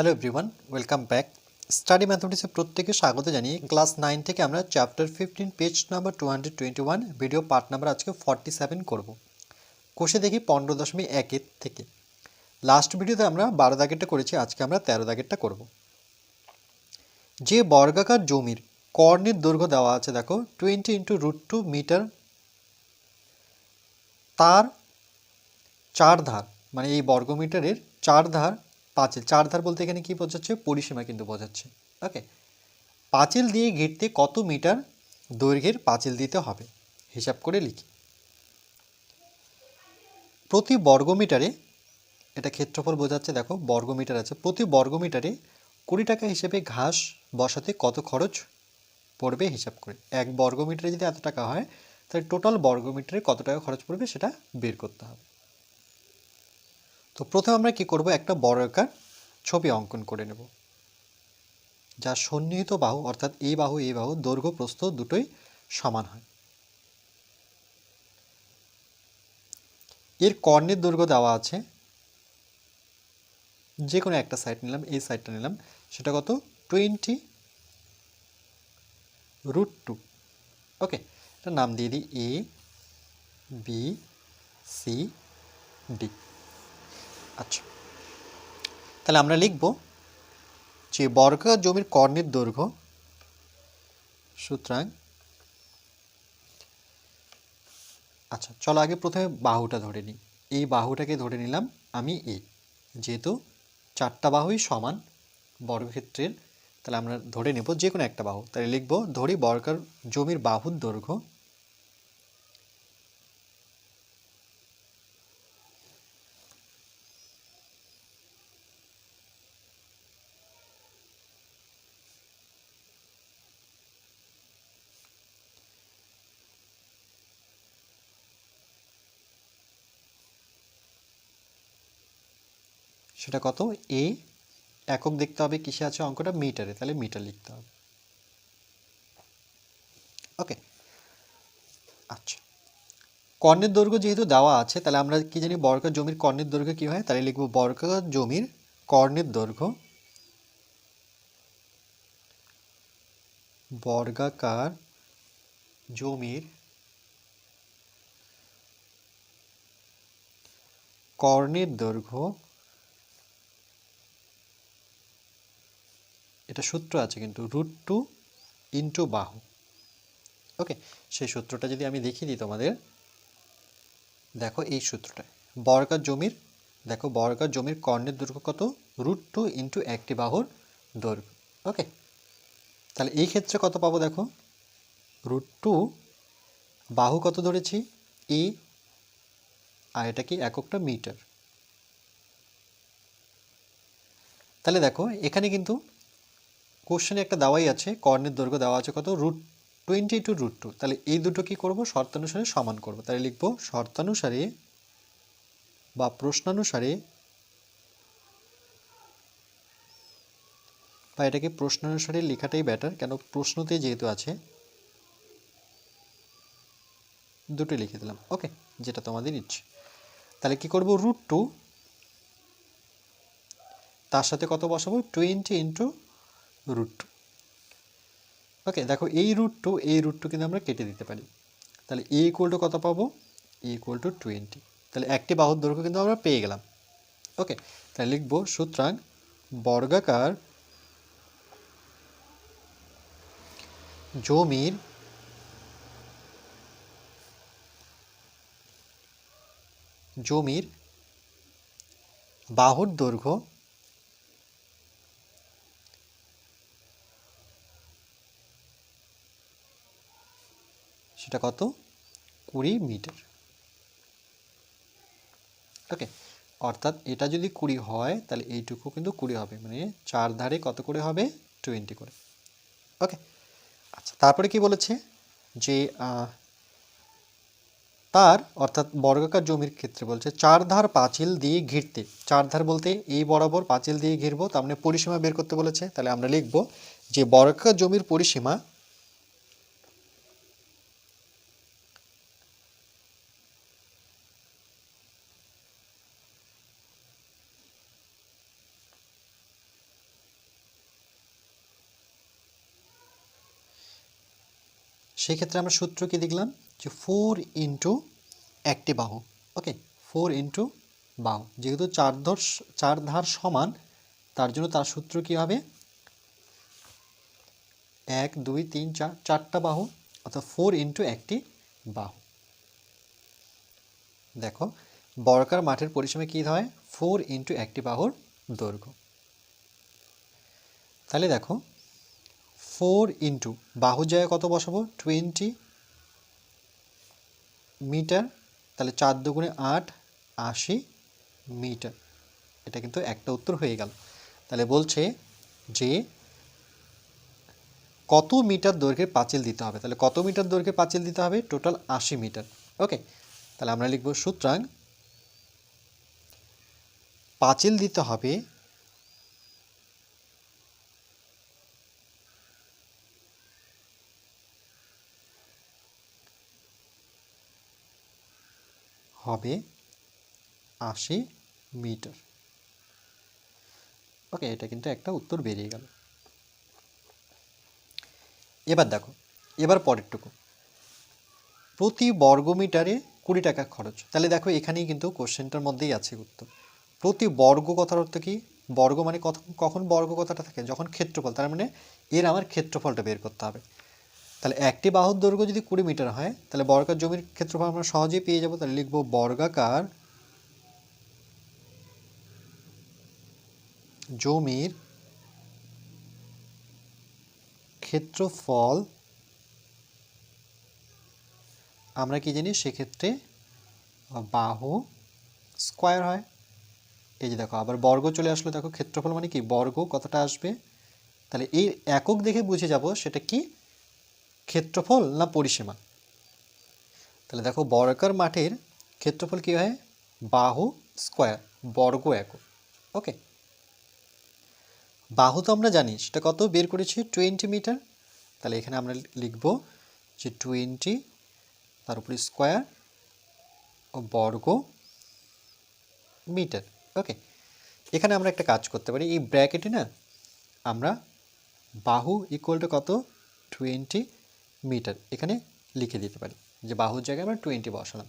Hello everyone welcome back study ম্যাথমেটিক্সে প্রত্যেকে স্বাগত জানিয়ে ক্লাস নাইন থেকে আমরা chapter fifteen page number two hundred twenty one video part number আজকে ফর্টি সেভেন করব। কোষে দেখি পনেরো দশমিক একের থেকে। লাস্ট ভিডিওতে আমরা বারো দাগেরটা করেছি, আজকে আমরা তেরো দাগেরটা করব। যে বর্গাকার জমির কর্ণের দৈর্ঘ্য দেওয়া আছে, দেখো twenty into root two metre তার চার ধার মানে এই বর্গমিটারের চার ধার পাঁচিল, চার ধার বলতে এখানে কি বোঝাচ্ছে? পরিসীমা কিন্তু বোঝাচ্ছে। ওকে পাঁচিল দিয়ে ঘিরতে কত মিটার দৈর্ঘ্যের পাঁচিল দিতে হবে? হিসাব করে লিখি। প্রতি বর্গমিটারে, এটা ক্ষেত্রফল বোঝাচ্ছে, দেখো, বর্গমিটার আছে, প্রতি বর্গমিটারে কুড়ি টাকা হিসেবে ঘাস বসাতে কত খরচ পড়বে? হিসাব করে। এক বর্গমিটারে যদি এত টাকা হয়, তাহলে টোটাল বর্গমিটারে কত টাকা খরচ পড়বে সেটা বের করতে হবে। তো প্রথমে আমরা কি করব? একটা বর্গাকার ছবি অঙ্কন করে নেব। যা সন্নিহিত বাহু, অর্থাৎ এই বাহু এই বাহু, দৈর্ঘ্য, প্রস্থ দুটোই সমান হয়। এর কর্ণের দৈর্ঘ্য দেওয়া আছে। যে কোনো একটা সাইড নিলাম, এই সাইডটা নিলাম, সেটা কত? টোয়েন্টি রুট টু ওকে এটা নাম দিয়ে দিই এ বি সি ডি আচ্ছা। তাহলে আমরা লিখব যে বর্গাকার জমির কর্ণের দৈর্ঘ্য সুতরাং আচ্ছা চলো আগে প্রথমে বাহুটা ধরে নিই। এই বাহুটাকে ধরে নিলাম আমি এ যেহেতু চারটা বাহুই সমান বর্গক্ষেত্রের, তাহলে আমরা ধরে নেব যে কোনো একটা বাহু। তাহলে লিখব, ধরি বর্গাকার জমির বাহুর দৈর্ঘ্য সেটা কত? এ একক দেখতে হবে কিসে আছে অঙ্কটা? মিটারে। তাহলে মিটার লিখতে হবে। ওকে আচ্ছা। কর্ণের দৈর্ঘ্য যেহেতু দেওয়া আছে, তাহলে আমরা কি জানি বর্গাকার জমির কর্ণের দৈর্ঘ্য কি হয়? তাহলে লিখব বর্গাকার জমির কর্ণের দৈর্ঘ্য বর্গাকার জমির কর্ণের দৈর্ঘ্য এটা সূত্র আছে কিন্তু রুট টু ইন্টু বাহু। ওকে সেই সূত্রটা যদি আমি দেখিয়ে দিই তোমাদের, দেখো এই সূত্রটা বর্গার জমির, দেখো বর্গার জমির কর্ণের দৈর্ঘ্য কত? রুট টু ইন্টু একটি বাহুর দৈর্ঘ্য। ওকে তাহলে এই ক্ষেত্রে কত পাবো দেখো? রুট টু বাহু কত ধরেছি? এ আর এটা কি এককটা মিটার তাহলে দেখো, এখানে কিন্তু কোশ্চেনে একটা দেওয়াই আছে, কর্ণের দৈর্ঘ্য দেওয়া আছে কত? Root twenty two root two তাহলে এই দুটো কী করব? শর্তানুসারে সমান করব। তাহলে লিখব, শর্তানুসারে বা প্রশ্নানুসারে বা এটাকে প্রশ্নানুসারে লেখাটাই বেটার কেন প্রশ্নতে যেহেতু আছে, দুটো লিখে দিলাম। ওকে, যেটা তোমাদের ইচ্ছে। তাহলে কি করব? রুট টু তার সাথে কত বসাবো? Twenty into root two okay দেখো এই রুট টু এই রুট টু কিন্তু আমরা কেটে দিতে পারি। তাহলে এ ইকুয়াল টু কত পাবো? এ ইকুয়াল টু টোয়েন্টি তাহলে একটি বাহুর দৈর্ঘ্য কিন্তু আমরা পেয়ে গেলাম। ওকে তাহলে লিখব, সুতরাং বর্গাকার জমির জমির বাহুর দৈর্ঘ্য সেটা কত? কুড়ি মিটার। ওকে অর্থাৎ এটা যদি কুড়ি হয়, তাহলে এইটুকু কিন্তু কুড়ি হবে মানে চার ধারে কত করে হবে? টোয়েন্টি করে। ওকে আচ্ছা তারপরে কি বলেছে? যে তার, অর্থাৎ বর্গাকার জমির ক্ষেত্রে বলছে, চার ধার পাঁচিল দিয়ে ঘিরতে। চার ধার বলতে এই বরাবর পাঁচিল দিয়ে ঘিরবো, তার মানে পরিসীমা বের করতে বলেছে। তাহলে আমরা লিখব যে, বর্গাকার জমির পরিসীমা সেক্ষেত্রে আমরা সূত্র কি দেখলাম? যে ফোর ইন্টু একটি বাহু। ওকে ফোর ইন্টু বাহু। যেহেতু চার চার ধার সমান, তার জন্য তার সূত্র কি হবে? এক, দুই, তিন, চার, চারটা বাহু, অর্থাৎ ফোর ইন্টু একটি বাহু। দেখো বর্গাকার মাঠের পরিসীমা কী হয়? ফোর ইন্টু একটি বাহুর দৈর্ঘ্য। তাহলে দেখো ফোর ইন্টু বাহুর জায়গায় কত বসাবো? টোয়েন্টি মিটার, তাহলে চার দুগুণে আট, আশি মিটার। এটা কিন্তু একটা উত্তর হয়ে গেল। তাহলে বলছে যে কত মিটার দৈর্ঘ্যের পাঁচিল দিতে হবে? তাহলে কত মিটার দৈর্ঘ্যের পাঁচিল দিতে হবে? টোটাল আশি মিটার। ওকে, তাহলে আমরা লিখব সুতরাং পাঁচিল দিতে হবে হবে আশি মিটার। ওকে, এটা কিন্তু একটা উত্তর বেরিয়ে গেল। এবার দেখো, এবার পরেরটুকু। প্রতি বর্গমিটারে কুড়ি টাকা খরচ। তাহলে দেখো, এখানেই কিন্তু কোশ্চেনটার মধ্যেই আছে উত্তর। প্রতি বর্গ কথার অর্থ কি? বর্গ মানে কখন বর্গ কথাটা থাকে? যখন ক্ষেত্রফল, তার মানে এর আমার ক্ষেত্রফলটা বের করতে হবে। তাহলে একটি বাহুর দৈর্ঘ্য যদি কুড়ি মিটার হয়, তাহলে বর্গাকার জমির ক্ষেত্রফল আমরা সহজেই পেয়ে যাব। তাহলে লিখব বর্গাকার জমির ক্ষেত্রফল আমরা কি জানি, সেক্ষেত্রে বাহু স্কোয়ার হয়। এই যে দেখো, আবার বর্গ চলে আসলো। দেখো, ক্ষেত্রফল মানে কি? বর্গ কতটা আসবে? তাহলে এই একক দেখে বুঝে যাব সেটা কি? ক্ষেত্রফল না পরিসীমা? তাহলে দেখো বর্গাকার মাঠের ক্ষেত্রফল কী হয়? বাহু স্কোয়ার, বর্গ একক। ওকে? বাহু তো আমরা জানি, সেটা কত? বের করেছি টোয়েন্টি মিটার। তাহলে এখানে আমরা লিখব যে টোয়েন্টি তার উপরে স্কোয়ার ও বর্গ মিটার। ওকে? এখানে আমরা একটা কাজ করতে পারি, এই ব্র্যাকেটে না আমরা বাহু ইকুয়াল টু কত? টোয়েন্টি মিটার এখানে লিখে দিতে পারি। যে বাহুর জায়গায় আমরা টোয়েন্টি বসালাম।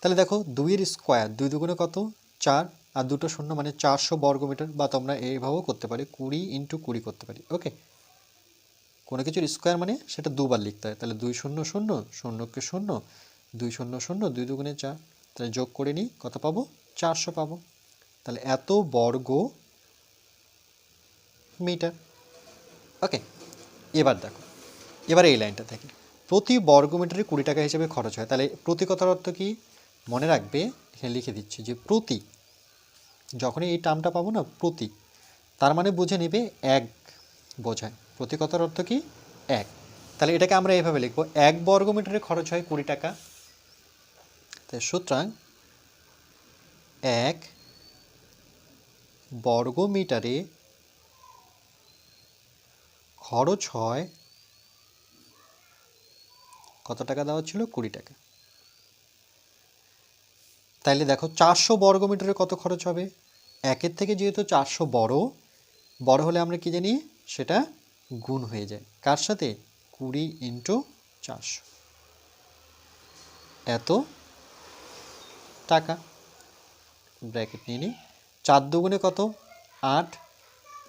তাহলে দেখো দুইয়ের স্কোয়ার দুই দুগুণে কত? চার। আর দুটো শূন্য মানে চারশো বর্গ মিটার বা তোমরা এইভাবেও করতে পারি, কুড়ি ইন্টু কুড়ি করতে পারি ওকে কোনো কিছুর স্কোয়ার মানে সেটা দুবার লিখতে হয়। তাহলে দুই শূন্য শূন্য, শূন্যকে শূন্য, দুই শূন্য শূন্য, দুই দুগুণে চার। তাহলে যোগ করে নিই, কত পাবো? চারশো পাবো। তাহলে এত বর্গ মিটার। ওকে এবার দেখো। এবার এই লাইনটা থেকে প্রতি বর্গ মিটারে কুড়ি টাকা হিসেবে খরচ হয়। তাহলে প্রতি কথার অর্থ কি? মনে রাখবে, এখানে লিখে দিচ্ছি যে প্রতি, যখনই এই টার্মটা পাবো না, প্রতি, তার মানে বুঝে নেবে এক বোঝায়। প্রতি কথার অর্থ কি? এক। তাহলে এটাকে আমরা এইভাবে লিখব, এক বর্গ মিটারে খরচ হয় কুড়ি টাকা। তাই সুতরাং এক বর্গ মিটারে খরচ হয় কত টাকা দেওয়া ছিল? কুড়ি টাকা। তাইলে দেখো, চারশো বর্গ মিটারে কত খরচ হবে? একের থেকে যেহেতু চারশো বড় বড় হলে আমরা কি জানি? সেটা গুণ হয়ে যায়। কার সাথে? কুড়ি ইন্টু চারশো। এত টাকা। ব্র্যাকেট নিয়ে নিই। চার দুগুণে কত? আট।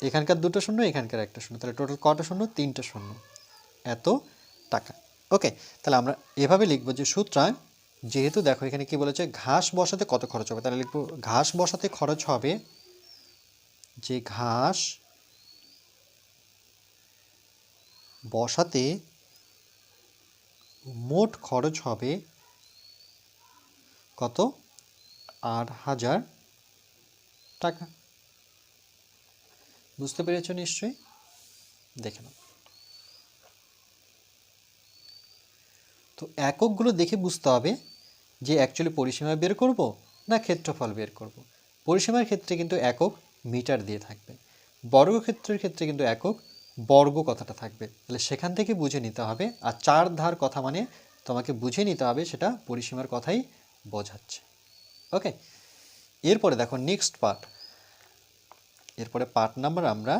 এখানকার দুটো শূন্য, এখানকার একটা শূন্য। তাহলে টোটাল কটা শূন্য? তিনটা শূন্য। এত টাকা। ওকে, তাহলে আমরা এভাবে লিখব যে সুতরাং যেহেতু দেখো এখানে কি বলেছে, ঘাস বসাতে কত খরচ হবে? তাহলে লিখব ঘাস বসাতে খরচ হবে যে ঘাস বসাতে মোট খরচ হবে কত? আট হাজার টাকা। বুঝতে পেরেছ নিশ্চয়ই? দেখে নাও। তো এককগুলো দেখে বুঝতে হবে যে অ্যাকচুয়ালি পরিসীমা বের করব না ক্ষেত্রফল বের করব। পরিসীমার ক্ষেত্রে কিন্তু একক মিটার দিয়ে থাকবে। বর্গক্ষেত্রের ক্ষেত্রে কিন্তু একক বর্গ কথাটা থাকবে। তাহলে সেখান থেকে বুঝে নিতে হবে আর চার ধার কথা মানে তোমাকে বুঝে নিতে হবে সেটা পরিসীমার কথাই বোঝাচ্ছে। ওকে এরপরে দেখো নেক্সট পার্ট এরপরে পার্ট নাম্বার আমরা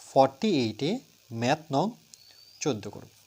ফর্টি এইটে ম্যাথ নং চোদ্দ করব।